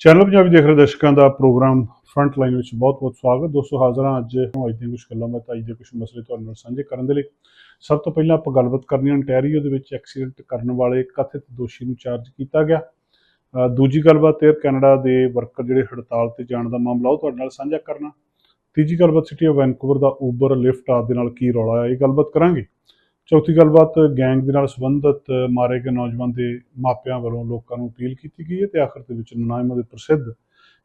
Channel Punjabi ਦੇਖ ਰਹੇ ਦਰਸ਼ਕਾਂ ਦਾ ਪ੍ਰੋਗਰਾਮ ਫਰੰਟ ਲਾਈਨ ਵਿੱਚ ਬਹੁਤ-ਬਹੁਤ ਸਵਾਗਤ। ਦੋਸਤੋ, ਹਾਜ਼ਰ ਹਾਂ ਅੱਜ ਨੂੰ ਅੱਜ ਦੀਆਂ ਕੁਝ ਗੱਲਾਂ ਮੈਂ ਅੱਜ ਦੇ ਕੁਝ ਮਸਲੇ ਤੁਹਾਡੇ ਨਾਲ ਸਾਂਝੇ ਕਰਨ ਦੇ ਲਈ। ਸਭ ਤੋਂ ਪਹਿਲਾਂ ਆਪਾਂ ਗੱਲਬਾਤ ਕਰਨੀ ਹੈ ਅੰਟੈਰੀਓ ਦੇ ਵਿੱਚ ਐਕਸੀਡੈਂਟ ਕਰਨ ਵਾਲੇ ਕਥਿਤ ਦੋਸ਼ੀ ਨੂੰ ਚਾਰਜ ਕੀਤਾ ਗਿਆ। ਦੂਜੀ ਗੱਲਬਾਤ 에ਅਰ ਕੈਨੇਡਾ ਦੇ ਵਰਕਰ ਜਿਹੜੇ ਹੜਤਾਲ ਤੇ ਜਾਣ ਦਾ ਮਾਮਲਾ ਉਹ ਤੁਹਾਡੇ ਨਾਲ ਸਾਂਝਾ ਕਰਨਾ। ਤੀਜੀ ਗੱਲਬਾਤ ਸਿਟੀ ਆਫ ਵੈਨਕੂਵਰ ਦਾ ਉਬਰ ਲਿਫਟ ਆਦਿ ਦੇ ਨਾਲ ਕੀ ਰੌਲਾ ਹੈ, ਇਹ ਗੱਲਬਾਤ ਕਰਾਂਗੇ। ਚੌਥੀ ਗੱਲਬਾਤ ਗੈਂਗ ਦੇ ਨਾਲ ਸੰਬੰਧਿਤ ਮਾਰੇ ਗਏ ਨੌਜਵਾਨ ਦੇ ਮਾਪਿਆਂ ਵੱਲੋਂ ਲੋਕਾਂ ਨੂੰ ਅਪੀਲ ਕੀਤੀ ਗਈ ਹੈ ਤੇ ਆਖਰ ਦੇ ਵਿੱਚ ਨਨਾਇਮਾ ਦੇ ਪ੍ਰਸਿੱਧ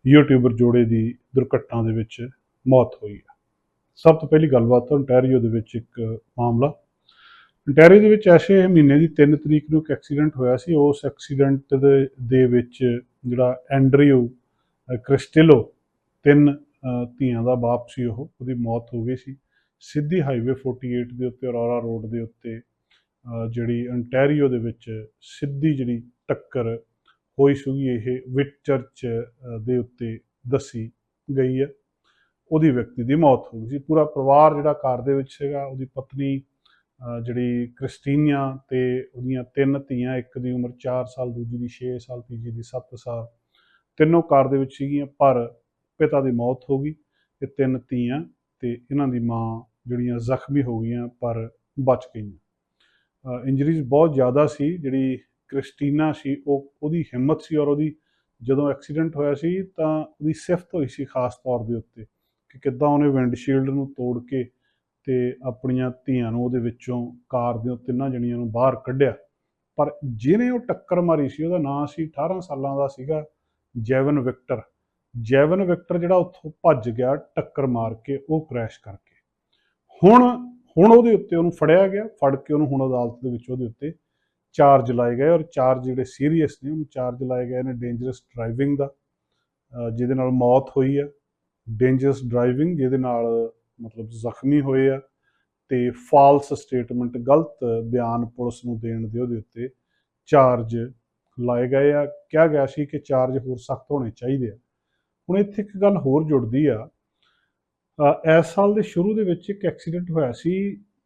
ਯੂਟਿਊਬਰ ਜੋੜੇ ਦੀ ਦੁਰਘਟਨਾ ਦੇ ਵਿੱਚ ਮੌਤ ਹੋਈ ਹੈ। ਸਭ ਤੋਂ ਪਹਿਲੀ ਗੱਲਬਾਤ ontario ਦੇ ਵਿੱਚ ਇੱਕ ਮਾਮਲਾ। ontario ਦੇ ਵਿੱਚ ਐਸੇ ਮਹੀਨੇ ਦੀ 3 ਤਰੀਕ ਨੂੰ ਇੱਕ ਐਕਸੀਡੈਂਟ ਹੋਇਆ ਸੀ। ਉਸ ਐਕਸੀਡੈਂਟ ਦੇ ਵਿੱਚ ਜਿਹੜਾ ਐਂਡਰਿਊ ਅ, ਕ੍ਰਿਸਟਿਲੋ ਤਿੰਨ ਧੀਆਂ ਦਾ ਬਾਪ ਸੀ ਉਹ ਉਹਦੀ ਮੌਤ ਹੋ ਗਈ ਸੀ। ਸਿੱਧੀ ਹਾਈਵੇ 48 ਦੇ ਉੱਤੇ ਔਰੋਰਾ ਰੋਡ ਦੇ ਉੱਤੇ ਜਿਹੜੀ ਅੰਟੈਰੀਓ ਦੇ ਵਿੱਚ ਸਿੱਧੀ ਜਿਹੜੀ ਟੱਕਰ ਹੋਈ ਸੀਗੀ, ਇਹ ਵਿਟ ਚਰਚ ਦੇ ਉੱਤੇ ਦੱਸੀ ਗਈ ਹੈ। ਉਹਦੀ ਵਿਅਕਤੀ ਦੀ ਮੌਤ ਹੋ ਗਈ ਸੀ। ਪੂਰਾ ਪਰਿਵਾਰ ਜਿਹੜਾ ਕਾਰ ਦੇ ਵਿੱਚ ਸੀਗਾ, ਉਹਦੀ ਪਤਨੀ ਜਿਹੜੀ ਕ੍ਰਿਸਟੀਨੀਆ ਤੇ ਉਹਦੀਆਂ ਤਿੰਨ ਧੀਆਂ, ਇੱਕ ਦੀ ਉਮਰ 4 ਸਾਲ, ਦੂਜੀ ਦੀ 6 ਸਾਲ, ਤੀਜੀ ਦੀ 7 ਸਾਲ, ਤਿੰਨੋਂ ਕਾਰ ਦੇ ਵਿੱਚ ਸੀਗੀਆਂ, ਪਰ ਪਿਤਾ ਦੀ ਮੌਤ ਹੋ ਗਈ। ਤੇ ਤਿੰਨ ਧੀਆਂ ਤੇ ਇਹਨਾਂ ਦੀ ਮਾਂ ਜਿਹੜੀਆਂ ਜ਼ਖਮੀ ਹੋ ਗਈਆਂ, ਪਰ ਬਚ ਗਈਆਂ। ਇੰਜਰੀਜ਼ ਬਹੁਤ ਜ਼ਿਆਦਾ ਸੀ, ਜਿਹੜੀ ਕ੍ਰਿਸਟੀਨਾ ਸੀ, ਉਹ ਉਹਦੀ ਹਿੰਮਤ ਸੀ ਔਰ ਉਹਦੀ ਜਦੋਂ ਐਕਸੀਡੈਂਟ ਹੋਇਆ ਸੀ, ਤਾਂ ਉਹਦੀ ਸਿਫਤ ਹੋਈ ਸੀ ਖਾਸ ਤੌਰ ਦੇ ਉੱਤੇ ਕਿ ਕਿੱਦਾਂ ਉਹਨੇ ਵਿੰਡਸ਼ੀਲਡ ਨੂੰ ਤੋੜ ਕੇ ਤੇ ਆਪਣੀਆਂ ਧੀਆਂ ਨੂੰ ਉਹਦੇ ਵਿੱਚੋਂ ਕਾਰ ਦੇ ਤਿੰਨਾਂ ਜਣੀਆਂ ਨੂੰ ਬਾਹਰ ਕੱਢਿਆ। ਪਰ ਜਿਹਨੇ ਉਹ ਟੱਕਰ ਮਾਰੀ ਸੀ, ਉਹਦਾ ਨਾਂ ਸੀ 18 ਸਾਲਾਂ ਦਾ ਸੀਗਾ ਜੈਵਨ ਵਿਕਟਰ। ਜੈਵਨ ਵਿਕਟਰ ਜਿਹੜਾ ਉੱਥੋਂ ਭੱਜ ਗਿਆ ਟੱਕਰ ਮਾਰ ਕੇ, ਉਹ ਕ੍ਰੈਸ਼ ਕਰ ਹੁਣ ਹੁਣ ਉਹਦੇ ਉੱਤੇ ਉਹਨੂੰ ਫੜਿਆ ਗਿਆ, ਫੜ ਕੇ ਉਹਨੂੰ ਹੁਣ ਅਦਾਲਤ ਦੇ ਵਿੱਚ ਉਹਦੇ ਉੱਤੇ ਚਾਰਜ ਲਾਏ ਗਏ ਔਰ ਚਾਰਜ ਜਿਹੜੇ ਸੀਰੀਅਸ ਨੇ, ਉਹਨੂੰ ਚਾਰਜ ਲਾਏ ਗਏ ਨੇ ਡੇਂਜਰਸ ਡਰਾਈਵਿੰਗ ਦਾ। ਜਿਹਦੇ ਨਾਲ ਮੌਤ ਹੋਈ ਆ। ਡੇਂਜਰਸ ਡਰਾਈਵਿੰਗ ਜਿਹਦੇ ਨਾਲ ਮਤਲਬ ਜ਼ਖਮੀ ਹੋਏ ਆ ਤੇ ਫਾਲਸ ਸਟੇਟਮੈਂਟ ਗਲਤ ਬਿਆਨ ਪੁਲਿਸ ਨੂੰ ਦੇਣ ਦੇ ਉਹਦੇ ਉੱਤੇ ਚਾਰਜ ਲਾਏ ਗਏ ਆ। ਕਿਹਾ ਗਿਆ ਸੀ ਕਿ ਚਾਰਜ ਹੋਰ ਸਖਤ ਹੋਣੇ ਚਾਹੀਦੇ ਆ। ਹੁਣ ਇੱਥੇ ਇੱਕ ਗੱਲ ਹੋਰ ਜੁੜਦੀ ਆ ਇਸ ਸਾਲ ਦੇ ਸ਼ੁਰੂ ਦੇ ਵਿੱਚ ਇੱਕ ਐਕਸੀਡੈਂਟ ਹੋਇਆ ਸੀ,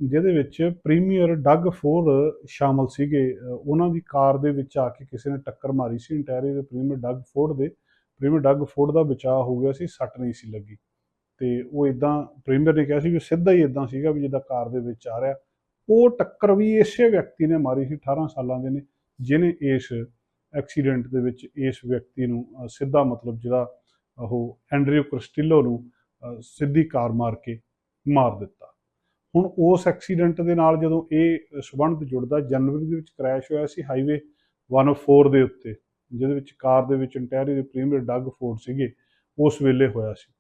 ਜਿਹਦੇ ਵਿੱਚ ਪ੍ਰੀਮੀਅਰ ਡੱਗ ਫੋਰ ਸ਼ਾਮਲ ਸੀਗੇ। ਉਹਨਾਂ ਦੀ ਕਾਰ ਦੇ ਵਿੱਚ ਆ ਕੇ ਕਿਸੇ ਨੇ ਟੱਕਰ ਮਾਰੀ ਸੀ। ਇੰਟੈਰੀ ਦੇ ਪ੍ਰੀਮੀਅਰ ਡੱਗ ਫੋਰਡ ਦੇ ਪ੍ਰੀਮੀਅਰ ਡੱਗ ਫੋਰਡ ਦਾ ਬਚਾਅ ਹੋ ਗਿਆ ਸੀ, ਸੱਟ ਨਹੀਂ ਸੀ ਲੱਗੀ। ਤੇ ਉਹ ਇਦਾਂ ਪ੍ਰੀਮੀਅਰ ਨੇ ਕਿਹਾ ਸੀ ਵੀ ਸਿੱਧਾ ਹੀ ਇਦਾਂ ਸੀਗਾ ਵੀ ਜਿੱਦਾਂ ਕਾਰ ਦੇ ਵਿੱਚ ਆ ਰਿਹਾ। ਉਹ ਟੱਕਰ ਵੀ ਇਸੇ ਵਿਅਕਤੀ ਨੇ ਮਾਰੀ ਸੀ 18 ਸਾਲਾਂ ਦੇ ਨੇ ਜਿਨੇ ਇਸ ਐਕਸੀਡੈਂਟ ਦੇ ਵਿੱਚ ਇਸ ਵਿਅਕਤੀ ਨੂੰ ਸਿੱਧਾ ਮਤਲਬ ਜਿਹੜਾ ਉਹ ਐਂਡਰਿਊ ਕ੍ਰਿਸਟਿਲੋ ਨੂੰ ਸਿੱਧੀ ਕਾਰ ਮਾਰ ਕੇ ਮਾਰ ਦਿੱਤਾ। ਹੁਣ ਉਸ ਐਕਸੀਡੈਂਟ ਦੇ ਨਾਲ ਜਦੋਂ ਇਹ ਸਬੰਧ ਜੁੜਦਾ, ਜਨਵਰੀ ਦੇ ਵਿੱਚ ਕ੍ਰੈਸ਼ ਹੋਇਆ ਸੀ ਹਾਈਵੇ 104 ਦੇ ਉੱਤੇ, ਜਿਹਦੇ ਵਿੱਚ ਕਾਰ ਦੇ ਵਿੱਚ ਇੰਟੈਰੀਅਰ ਦੇ ਪ੍ਰੀਮੀਅਰ ਡੱਗ ਫੋਰਡ ਸੀਗੇ, ਉਸ ਵੇਲੇ ਹੋਇਆ ਸੀ।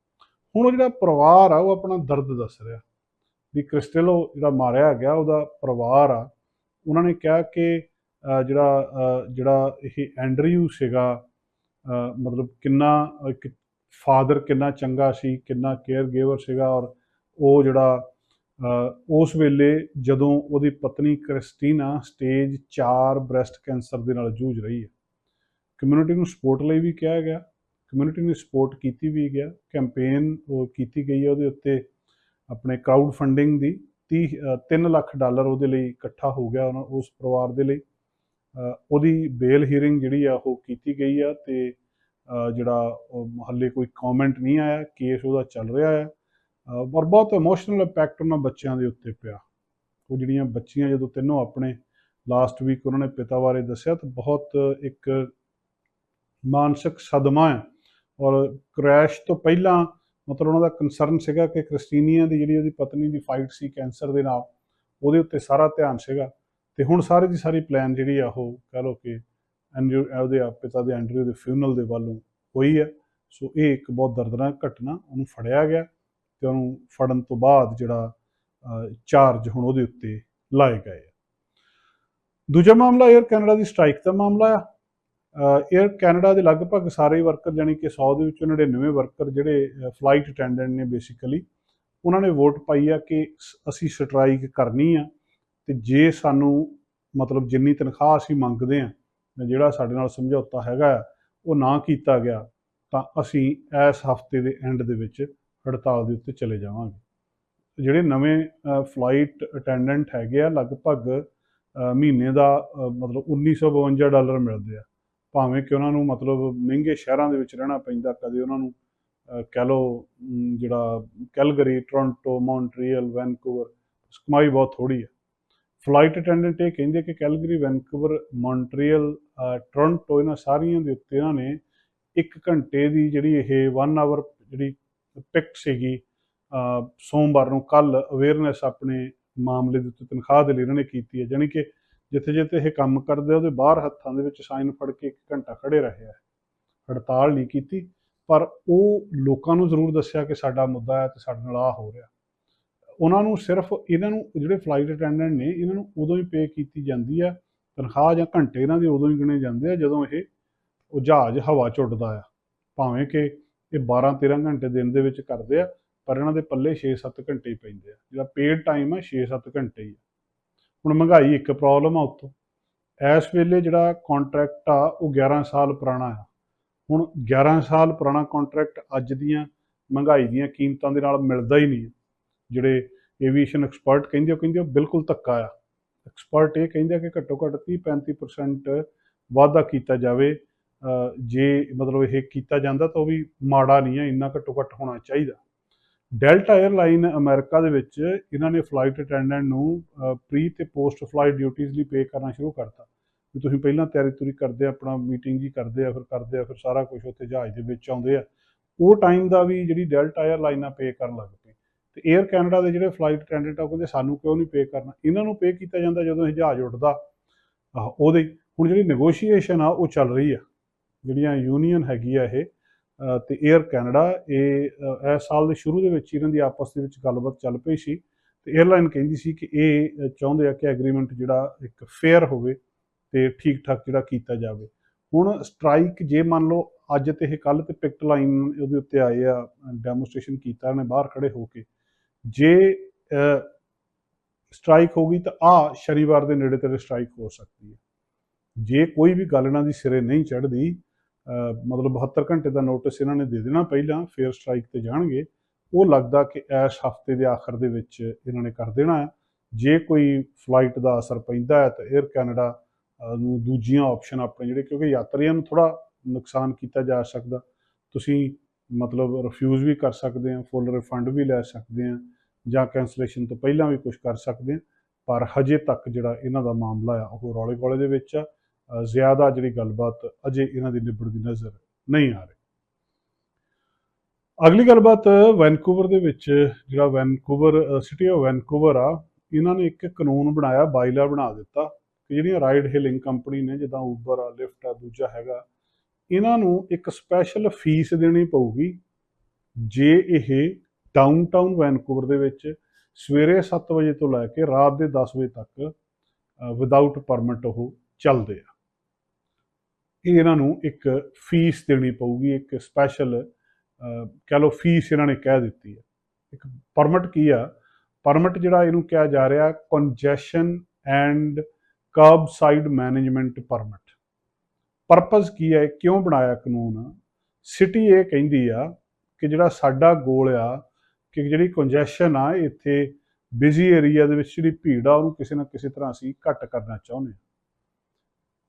ਹੁਣ ਉਹ ਜਿਹੜਾ ਪਰਿਵਾਰ ਆ, ਉਹ ਆਪਣਾ ਦਰਦ ਦੱਸ ਰਿਹਾ। ਵੀ ਕ੍ਰਿਸਟਲੋ ਜਿਹੜਾ ਮਾਰਿਆ ਗਿਆ, ਉਹਦਾ ਪਰਿਵਾਰ ਆ, ਉਹਨਾਂ ਨੇ ਕਿਹਾ ਕਿ ਜਿਹੜਾ ਜਿਹੜਾ ਇਹ ਐਂਡਰਿਊ ਸੀਗਾ ਮਤਲਬ ਕਿੰਨਾ ਇੱਕ ਫਾਦਰ ਕਿੰਨਾ ਚੰਗਾ ਸੀ, ਕਿੰਨਾ ਕੇਅਰ ਗਿਵਰ ਸੀਗਾ ਔਰ ਉਹ ਜਿਹੜਾ ਉਸ ਵੇਲੇ ਜਦੋਂ ਉਹਦੀ ਪਤਨੀ ਕ੍ਰਿਸਟੀਨਾ ਸਟੇਜ 4 ਬ੍ਰੈਸਟ ਕੈਂਸਰ ਦੇ ਨਾਲ ਜੂਝ ਰਹੀ ਹੈ। ਕਮਿਊਨਿਟੀ ਨੂੰ ਸਪੋਰਟ ਲਈ ਵੀ ਕਿਹਾ ਗਿਆ, ਕਮਿਊਨਿਟੀ ਨੇ ਸਪੋਰਟ ਕੀਤੀ ਵੀ ਗਿਆ, ਕੈਂਪੇਨ ਉਹ ਕੀਤੀ ਗਈ ਹੈ ਉਹਦੇ ਉੱਤੇ ਆਪਣੇ ਕਰਾਊਡ ਫੰਡਿੰਗ ਦੀ 30 3 ਲੱਖ ਡਾਲਰ ਉਹਦੇ ਲਈ ਇਕੱਠਾ ਹੋ ਗਿਆ ਉਹਨਾਂ, ਉਸ ਪਰਿਵਾਰ ਦੇ ਲਈ। ਉਹਦੀ ਬੇਲ ਹੀਅਰਿੰਗ ਜਿਹੜੀ ਆ ਉਹ ਕੀਤੀ ਗਈ ਆ ਤੇ ਜਿਹੜਾ ਉਹ ਹਾਲੇ ਕੋਈ ਕਮੈਂਟ ਨਹੀਂ ਆਇਆ ਕੇਸ ਉਹਦਾ ਚੱਲ ਰਿਹਾ ਹੈ। ਅ, ਪਰ ਬਹੁਤ ਇਮੋਸ਼ਨਲ ਇੰਪੈਕਟ ਉਹਨਾਂ ਬੱਚਿਆਂ ਦੇ ਉੱਤੇ ਪਿਆ। ਉਹ ਜਿਹੜੀਆਂ ਬੱਚੀਆਂ ਜਦੋਂ ਤਿੰਨੋਂ ਆਪਣੇ ਲਾਸਟ ਵੀਕ ਉਹਨਾਂ ਨੇ ਪਿਤਾ ਬਾਰੇ ਦੱਸਿਆ ਤਾਂ ਬਹੁਤ ਇੱਕ ਮਾਨਸਿਕ ਸਦਮਾ ਹੈ। ਔਰ ਕ੍ਰੈਸ਼ ਤੋਂ ਪਹਿਲਾਂ ਮਤਲਬ ਉਹਨਾਂ ਦਾ ਕੰਸਰਨ ਸੀਗਾ ਕਿ ਕ੍ਰਿਸਟੀਨੀਆ ਦੀ ਜਿਹੜੀ ਉਹਦੀ ਪਤਨੀ ਦੀ ਫਾਈਟ ਸੀ ਕੈਂਸਰ ਦੇ ਨਾਲ ਉਹਦੇ ਉੱਤੇ ਸਾਰਾ ਧਿਆਨ ਸੀਗਾ। ਤੇ ਹੁਣ ਸਾਰੀ ਦੀ ਸਾਰੀ ਪਲਾਨ ਜਿਹੜੀ ਆ ਉਹ ਕਹ ਲਓ ਕਿ ਐਂਡਰਿਊ ਉਹਦੇ ਆ ਪਿਤਾ ਦੇ ਐਂਡਰਿਊ ਦੇ ਫਿਊਨਲ ਦੇ ਵੱਲੋਂ ਹੋਈ ਹੈ। ਸੋ ਇਹ ਇੱਕ ਬਹੁਤ ਦਰਦਨਾਕ ਘਟਨਾ ਉਹਨੂੰ ਫੜਿਆ ਗਿਆ ਤੇ ਉਹਨੂੰ ਫੜਨ ਤੋਂ ਬਾਅਦ ਜਿਹੜਾ ਚਾਰਜ ਹੁਣ ਉਹਦੇ ਉੱਤੇ ਲਾਏ ਗਏ ਆ। ਦੂਜਾ ਮਾਮਲਾ 에ਅਰ ਕੈਨੇਡਾ ਦੀ ਸਟ੍ਰਾਈਕ ਦਾ ਮਾਮਲਾ ਆ। 에ਅਰ ਕੈਨੇਡਾ ਦੇ ਲਗਭਗ ਸਾਰੇ ਵਰਕਰ ਜਾਨੀ ਕਿ 100 ਦੇ ਵਿੱਚੋਂ 99 ਵਰਕਰ ਜਿਹੜੇ ਫਲਾਈਟ ਅਟੈਂਡੈਂਟ ਨੇ ਬੇਸਿਕਲੀ ਉਹਨਾਂ ਨੇ ਵੋਟ ਪਾਈ ਆ ਕਿ ਅਸੀਂ ਸਟ੍ਰਾਈਕ ਕਰਨੀ ਆ ਤੇ ਜੇ ਸਾਨੂੰ ਮਤਲਬ ਜਿੰਨੀ ਤਨਖਾਹ ਅਸੀਂ ਮੰਗਦੇ ਆ ਜਿਹੜਾ ਸਾਡੇ ਨਾਲ ਸਮਝੌਤਾ ਹੈਗਾ ਆ ਉਹ ਨਾ ਕੀਤਾ ਗਿਆ ਤਾਂ ਅਸੀਂ ਇਸ ਹਫ਼ਤੇ ਦੇ ਐਂਡ ਦੇ ਵਿੱਚ ਹੜਤਾਲ ਦੇ ਉੱਤੇ ਚਲੇ ਜਾਵਾਂਗੇ। ਜਿਹੜੇ ਨਵੇਂ ਫਲਾਈਟ ਅਟੈਂਡੈਂਟ ਹੈਗੇ ਆ ਲਗਭਗ ਮਹੀਨੇ ਦਾ ਅ, ਮਤਲਬ 1952 ਡਾਲਰ ਮਿਲਦੇ ਆ। ਭਾਵੇਂ ਕਿ ਉਹਨਾਂ ਨੂੰ ਮਤਲਬ ਮਹਿੰਗੇ ਸ਼ਹਿਰਾਂ ਦੇ ਵਿੱਚ ਰਹਿਣਾ ਪੈਂਦਾ ਕਦੇ ਉਹਨਾਂ ਨੂੰ ਅਹ, ਕਹਿ ਲਓ ਜਿਹੜਾ ਕੈਲਗਰੀ ਟੋਰਾਂਟੋ ਮੌਂਟਰੀਅਲ ਵੈਨਕੂਵਰ ਕਮਾਈ ਬਹੁਤ ਥੋੜੀ ਹੈ ਫਲਾਈਟ ਅਟੈਂਡੈਂਟ ਇਹ ਕਹਿੰਦੇ ਕਿ ਕੈਲਗਰੀ ਵੈਨਕੂਵਰ ਮੌਂਟਰੀਅਲ ਅਹ, ਟੋਰਾਂਟੋ ਇਹਨਾਂ ਸਾਰੀਆਂ ਦੇ ਉੱਤੇ ਇਹਨਾਂ ਨੇ 1 ਘੰਟੇ ਦੀ ਜਿਹੜੀ ਇਹ 1 ਆਵਰ ਜਿਹੜੀ ਪਿਕ ਸੀਗੀ ਸੋਮਵਾਰ ਨੂੰ ਕੱਲ ਅਵੇਅਰਨੈਸ ਆਪਣੇ ਮਾਮਲੇ ਦੇ ਉੱਤੇ ਤਨਖਾਹ ਦੇ ਲਈ ਇਹਨਾਂ ਨੇ ਕੀਤੀ ਹੈ। ਜਾਣੀ ਕਿ ਜਿੱਥੇ ਜਿੱਥੇ ਇਹ ਕੰਮ ਕਰਦੇ ਉਹਦੇ ਬਾਹਰ ਹੱਥਾਂ ਦੇ ਵਿੱਚ ਸਾਈਨ ਫੜ ਕੇ 1 ਘੰਟਾ ਖੜੇ ਰਹੇ ਆ। ਹੜਤਾਲ ਨਹੀਂ ਕੀਤੀ ਪਰ ਉਹ ਲੋਕਾਂ ਨੂੰ ਜ਼ਰੂਰ ਦੱਸਿਆ ਕਿ ਸਾਡਾ ਮੁੱਦਾ ਹੈ ਤੇ ਸਾਡੇ ਨਾਲ ਆ ਹੋ ਰਿਹਾ। ਉਹਨਾਂ ਨੂੰ ਸਿਰਫ ਇਹਨਾਂ ਨੂੰ ਜਿਹੜੇ ਫਲਾਈਟ ਅਟੈਂਡੈਂਟ ਨੇ, ਇਹਨਾਂ ਨੂੰ ਉਦੋਂ ਹੀ ਪੇ ਕੀਤੀ ਜਾਂਦੀ ਆ, ਤਨਖਾਹ ਜਾਂ ਘੰਟੇ ਇਹਨਾਂ ਦੇ ਉਦੋਂ ਹੀ ਗਿਣੇ ਜਾਂਦੇ ਆ, ਜਦੋਂ ਇਹ ਉਹ ਜਹਾਜ਼ ਹਵਾ 'ਚ ਉੱਡਦਾ ਆ। ਭਾਵੇਂ ਕਿ ਇਹ 12 13 ਘੰਟੇ ਦਿਨ ਦੇ ਵਿੱਚ ਕਰਦੇ ਆ, ਪਰ ਇਹਨਾਂ ਦੇ ਪੱਲੇ 6-7 ਘੰਟੇ ਹੀ ਪੈਂਦੇ ਆ। ਜਿਹੜਾ ਪੇਡ ਟਾਈਮ ਆ 6-7 ਘੰਟੇ ਹੀ ਆ। ਹੁਣ ਮਹਿੰਗਾਈ ਇੱਕ ਪ੍ਰੋਬਲਮ ਆ ਉੱਤੋਂ। ਇਸ ਵੇਲੇ ਜਿਹੜਾ ਕੰਟਰੈਕਟ ਆ, ਉਹ 11 ਸਾਲ ਪੁਰਾਣਾ ਆ। ਹੁਣ 11 ਸਾਲ ਪੁਰਾਣਾ ਕੰਟਰੈਕਟ ਅੱਜ ਦੀਆਂ ਮਹਿੰਗਾਈ ਦੀਆਂ ਕੀਮਤਾਂ ਦੇ ਨਾਲ ਮਿਲਦਾ ਹੀ ਨਹੀਂ ਜਿਹੜੇ ਏਵੀਏਸ਼ਨ ਐਕਸਪਰਟ ਕਹਿੰਦੇ ਉਹ ਕਹਿੰਦੇ ਉਹ ਬਿਲਕੁਲ ਧੱਕਾ ਆ। ਐਕਸਪਰਟ ਇਹ ਕਹਿੰਦੇ ਆ ਕਿ ਘੱਟੋ ਘੱਟ 30-35% ਵਾਧਾ ਕੀਤਾ ਜਾਵੇ। ਜੇ ਮਤਲਬ ਇਹ ਕੀਤਾ ਜਾਂਦਾ ਤਾਂ ਉਹ ਵੀ ਮਾੜਾ ਨਹੀਂ ਹੈ ਇੰਨਾ ਘੱਟੋ ਘੱਟ ਹੋਣਾ ਚਾਹੀਦਾ। ਡੈਲਟਾ 에ਅਰਲਾਈਨ ਅਮਰੀਕਾ ਦੇ ਵਿੱਚ ਇਹਨਾਂ ਨੇ ਫਲਾਈਟ ਅਟੈਂਡੈਂਟ ਨੂੰ ਪ੍ਰੀ ਤੇ ਪੋਸਟ ਫਲਾਈਟ ਡਿਊਟੀਆਂ ਲਈ ਪੇ ਕਰਨਾ ਸ਼ੁਰੂ ਕਰਤਾ। ਵੀ ਤੁਸੀਂ ਪਹਿਲਾਂ ਤਿਆਰੀ ਤੁਰੀ ਕਰਦੇ ਆ, ਆਪਣਾ ਮੀਟਿੰਗ ਜੀ ਕਰਦੇ ਆ, ਫਿਰ ਕਰਦੇ ਆ, ਫਿਰ ਸਾਰਾ ਕੁਝ ਉੱਥੇ ਜਹਾਜ਼ ਦੇ ਵਿੱਚ ਆਉਂਦੇ ਆ। ਉਹ ਟਾਈਮ ਦਾ ਵੀ ਜਿਹੜੀ ਡੈਲਟਾ 에ਅਰਲਾਈਨਾਂ ਪੇ ਕਰਨ ਲੱਗ ਪਈ। ਤੇ 에ਅਰ ਕੈਨੇਡਾ ਦੇ ਜਿਹੜੇ ਫਲਾਈਟ ਕੈਂਡੀਡੇਟ ਆ, ਉਹ ਕਹਿੰਦੇ ਸਾਨੂੰ ਕਿਉਂ ਨਹੀਂ ਪੇ ਕਰਨਾ? ਇਹਨਾਂ ਨੂੰ ਪੇ ਕੀਤਾ ਜਾਂਦਾ ਜਦੋਂ ਇਹ ਜਹਾਜ਼ ਉੱਡਦਾ। ਉਹਦੇ, ਹੁਣ ਜਿਹੜੀ ਨੈਗੋਸ਼ੀਏਸ਼ਨ ਆ, ਉਹ ਚੱਲ ਰਹੀ ਆ। ਜਿਹੜੀਆਂ ਯੂਨੀਅਨ ਹੈਗੀ ਆ ਇਹ ਤੇ 에ਅਰ ਕੈਨੇਡਾ ਇਹ ਇਸ ਸਾਲ ਦੇ ਸ਼ੁਰੂ ਦੇ ਵਿੱਚ ਇਹਨਾਂ ਦੀ ਆਪਸ ਦੇ ਵਿੱਚ ਗੱਲਬਾਤ ਚੱਲ ਪਈ ਸੀ। ਤੇ 에ਅਰਲਾਈਨ ਕਹਿੰਦੀ ਸੀ ਕਿ ਇਹ ਚਾਹੁੰਦੇ ਆ ਕਿ ਐਗਰੀਮੈਂਟ ਜਿਹੜਾ ਇੱਕ ਫੇਅਰ ਹੋਵੇ ਤੇ ਠੀਕ ਠਾਕ ਜਿਹੜਾ ਕੀਤਾ ਜਾਵੇ। ਹੁਣ ਸਟ੍ਰਾਈਕ ਜੇ ਮੰਨ ਲਓ ਅੱਜ ਤੇ ਇਹ ਕੱਲ ਤੇ ਪਿਕਟ ਲਾਈਨ ਉਹਦੇ ਉੱਤੇ ਆਏ ਆ ਡੈਮੋਸਟ੍ਰੇਸ਼ਨ ਕੀਤਾ, ਇਹਨੇ ਬਾਹਰ ਖੜੇ ਹੋ ਕੇ। ਜੇ ਸਟ੍ਰਾਈਕ ਹੋ ਗਈ ਤਾਂ ਆ ਸ਼ਨੀਵਾਰ ਦੇ ਨੇੜੇ ਤੇੜੇ ਸਟ੍ਰਾਈਕ ਹੋ ਸਕਦੀ ਹੈ। ਜੇ ਕੋਈ ਵੀ ਗੱਲ ਇਹਨਾਂ ਦੀ ਸਿਰੇ ਨਹੀਂ ਚੜ੍ਹਦੀ ਮਤਲਬ 72 ਘੰਟੇ ਦਾ ਨੋਟਿਸ ਇਹਨਾਂ ਨੇ ਦੇ ਦੇਣਾ ਪਹਿਲਾਂ, ਫੇਰ ਸਟ੍ਰਾਈਕ ਤੇ ਜਾਣਗੇ। ਉਹ ਲੱਗਦਾ ਕਿ ਇਸ ਹਫ਼ਤੇ ਦੇ ਆਖਰ ਦੇ ਵਿੱਚ ਇਹਨਾਂ ਨੇ ਕਰ ਦੇਣਾ ਹੈ। ਜੇ ਕੋਈ ਫਲਾਈਟ ਦਾ ਅਸਰ ਪੈਂਦਾ ਹੈ ਤਾਂ 에ਅਰ ਕੈਨੇਡਾ ਨੂੰ ਦੂਜੀਆਂ ਆਪਸ਼ਨ ਆਪਣੇ ਜਿਹੜੇ, ਕਿਉਂਕਿ ਯਾਤਰੀਆਂ ਨੂੰ ਥੋੜਾ ਨੁਕਸਾਨ ਕੀਤਾ ਜਾ ਸਕਦਾ। ਤੁਸੀਂ ਮਤਲਬ ਰਿਫਿਊਜ਼ ਵੀ ਕਰ ਸਕਦੇ ਆ ਫੁੱਲ ਰਿਫੰਡ ਵੀ ਲੈ ਸਕਦੇ ਆ, ਜਾਂ ਕੈਂਸਲੇਸ਼ਨ ਤੋਂ ਪਹਿਲਾਂ ਵੀ ਕੁਝ ਕਰ ਸਕਦੇ ਆ, ਪਰ ਹਜੇ ਤੱਕ ਜਿਹੜਾ ਇਹਨਾਂ ਦਾ ਮਾਮਲਾ ਆ, ਉਹ ਰੌਲੇ ਗੋਲੇ ਦੇ ਵਿੱਚ ਆ। ਜ਼ਿਆਦਾ ਜਿਹੜੀ ਗੱਲਬਾਤ ਅਜੇ ਇਹਨਾਂ ਦੀ ਨਿਬੜਦੀ ਨਜ਼ਰ ਨਹੀਂ ਆ ਰਹੀ। ਅਗਲੀ ਗੱਲਬਾਤ ਵੈਨਕੂਵਰ ਦੇ ਵਿੱਚ, ਜਿਹੜਾ ਵੈਨਕੂਵਰ ਸਿਟੀ ਆਫ ਵੈਨਕੂਵਰ ਆ, ਇਹਨਾਂ ਨੇ ਇੱਕ ਕਾਨੂੰਨ ਬਣਾਇਆ, ਬਾਈਲਾ ਬਣਾ ਦਿੱਤਾ, ਕਿ ਜਿਹੜੀਆਂ ਰਾਈਡ ਹੇਲਿੰਗ ਕੰਪਨੀ ਨੇ, ਜਿੱਦਾਂ ਉਬਰ ਆ ਲਿਫਟ ਆ, ਦੂਜਾ ਹੈਗਾ ਇਹਨਾਂ ਨੂੰ ਇੱਕ ਸਪੈਸ਼ਲ ਫੀਸ ਦੇਣੀ ਪਊਗੀ ਜੇ ਇਹ ਡਾਊਨਟਾਊਨ ਵੈਨਕੂਵਰ ਦੇ ਵਿੱਚ ਸਵੇਰੇ 7 ਵਜੇ ਤੋਂ ਲੈ ਕੇ ਰਾਤ ਦੇ 10 ਵਜੇ ਤੱਕ ਵਿਦਆਊਟ ਪਰਮਿਟ ਉਹ ਚੱਲਦੇ ਆ। ਇਹਨਾਂ ਨੂੰ ਇੱਕ ਫੀਸ ਦੇਣੀ ਪਊਗੀ, ਇੱਕ ਸਪੈਸ਼ਲ ਕਹ ਲਓ ਫੀਸ ਇਹਨਾਂ ਨੇ ਕਹਿ ਦਿੱਤੀ ਹੈ ਇੱਕ ਪਰਮਿਟ ਕੀ ਆ? ਪਰਮਿਟ ਜਿਹੜਾ ਇਹਨੂੰ ਕਿਹਾ ਜਾ ਰਿਹਾ congestion and curb side management permit purpose ਕੀ ਹੈ? ਕਿਉਂ ਬਣਾਇਆ ਕਾਨੂੰਨ? ਸਿਟੀ ਇਹ ਕਹਿੰਦੀ ਆ ਕਿ ਜਿਹੜਾ ਸਾਡਾ ਗੋਲ ਆ, ਕਿ ਜਿਹੜੀ ਕੰਜੈਸ਼ਨ ਆ, ਇੱਥੇ ਬਿਜ਼ੀ ਏਰੀਆ ਦੇ ਵਿੱਚ ਜਿਹੜੀ ਭੀੜ ਆ, ਉਹਨੂੰ ਕਿਸੇ ਨਾ ਕਿਸੇ ਤਰ੍ਹਾਂ ਅਸੀਂ ਘੱਟ ਕਰਨਾ ਚਾਹੁੰਦੇ ਹਾਂ।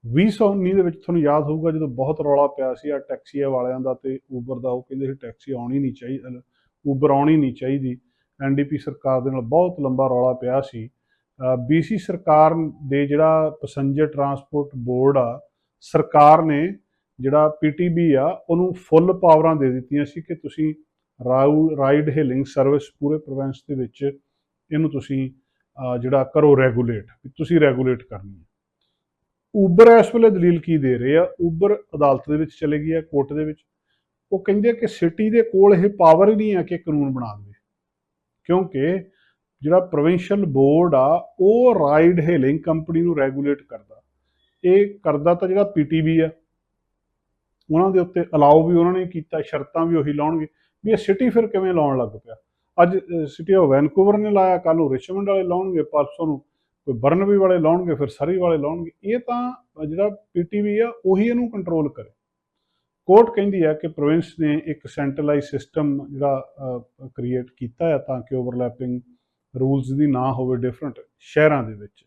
2019 ਦੇ ਵਿੱਚ ਤੁਹਾਨੂੰ ਯਾਦ ਹੋਊਗਾ, ਜਦੋਂ ਬਹੁਤ ਰੌਲਾ ਪਿਆ ਸੀ ਆ ਟੈਕਸੀਆਂ ਵਾਲਿਆਂ ਦਾ ਤੇ ਊਬਰ ਦਾ, ਉਹ ਕਹਿੰਦੇ ਸੀ ਟੈਕਸੀ ਆਉਣੀ ਨਹੀਂ ਚਾਹੀਦੀ ਊਬਰ ਆਉਣੀ ਨਹੀਂ ਚਾਹੀਦੀ। ਐਨਡੀਪੀ ਸਰਕਾਰ ਦੇ ਨਾਲ ਬਹੁਤ ਲੰਬਾ ਰੌਲਾ ਪਿਆ ਸੀ। ਬੀਸੀ ਸਰਕਾਰ ਦੇ ਜਿਹੜਾ ਪੈਸੰਜਰ ਟਰਾਂਸਪੋਰਟ ਬੋਰਡ ਆ ਸਰਕਾਰ ਨੇ ਜਿਹੜਾ ਪੀਟੀਬੀ ਆ, ਉਹਨੂੰ ਫੁੱਲ ਪਾਵਰਾਂ ਦੇ ਦਿੱਤੀਆਂ ਸੀ ਕਿ ਤੁਸੀਂ ਰਾਈਡ ਹੇਲਿੰਗ ਸਰਵਿਸ ਪੂਰੇ ਪ੍ਰੋਵਿੰਸ ਦੇ ਵਿੱਚ ਇਹਨੂੰ ਤੁਸੀਂ ਜਿਹੜਾ ਕਰੋ ਰੈਗੂਲੇਟ ਤੁਸੀਂ ਰੈਗੂਲੇਟ ਕਰਨੀ ਹੈ। ਉਬਰ ਇਸ ਵੇਲੇ ਦਲੀਲ ਕੀ ਦੇ ਰਹੇ ਆ? ਉਬਰ ਅਦਾਲਤ ਦੇ ਵਿੱਚ ਚਲੇ ਗਈ ਆ ਕੋਰਟ ਦੇ ਵਿੱਚ। ਉਹ ਕਹਿੰਦੇ ਕਿ ਸਿਟੀ ਦੇ ਕੋਲ ਇਹ ਪਾਵਰ ਹੀ ਨਹੀਂ ਹੈ ਕਿ ਕਾਨੂੰਨ ਬਣਾ ਦੇਵੇ। ਕਿਉਂਕਿ ਜਿਹੜਾ ਪ੍ਰੋਵਿੰਸ਼ੀਅਲ ਬੋਰਡ ਆ, ਉਹ ਰਾਈਡ ਹੇਲਿੰਗ ਕੰਪਨੀ ਨੂੰ ਰੈਗੂਲੇਟ ਕਰਦਾ। ਇਹ ਕਰਦਾ ਤਾਂ ਜਿਹੜਾ ਪੀਟੀਬੀ ਆ। ਉਹਨਾਂ ਦੇ ਉੱਤੇ ਅਲਾਉ ਵੀ ਉਹਨਾਂ ਨੇ ਕੀਤਾ, ਸ਼ਰਤਾਂ ਵੀ ਉਹੀ ਲਾਉਣਗੇ ਵੀ ਇਹ ਸਿਟੀ ਫਿਰ ਕਿਵੇਂ ਲਾਉਣ ਲੱਗ ਪਿਆ। ਅੱਜ ਸਿਟੀ ਆਫ ਵੈਨਕੂਵਰ ਨੇ ਲਾਇਆ ਕੱਲ ਨੂੰ ਰਿਚਮੰਡ ਵਾਲੇ ਲਾਉਣਗੇ, ਪਰਸੋਂ ਨੂੰ ਕੋਈ ਬਰਨਬੀ ਵਾਲੇ ਲਾਉਣਗੇ, ਫਿਰ ਸਰੀ ਵਾਲੇ ਲਾਉਣਗੇ। ਇਹ ਤਾਂ ਜਿਹੜਾ ਪੀਟੀਵੀ ਆ, ਉਹੀ ਇਹਨੂੰ ਕੰਟਰੋਲ ਕਰੇ। ਕੋਰਟ ਕਹਿੰਦੀ ਆ ਕਿ ਪ੍ਰੋਵਿੰਸ ਨੇ ਇੱਕ ਸੈਂਟਰਲਾਈਜ਼ ਸਿਸਟਮ ਜਿਹੜਾ ਕ੍ਰੀਏਟ ਕੀਤਾ ਹੈ ਤਾਂ ਕਿ ਓਵਰਲੈਪਿੰਗ ਰੂਲਸ ਦੀ ਨਾ ਹੋਵੇ ਡਿਫਰੈਂਟ ਸ਼ਹਿਰਾਂ ਦੇ ਵਿੱਚ।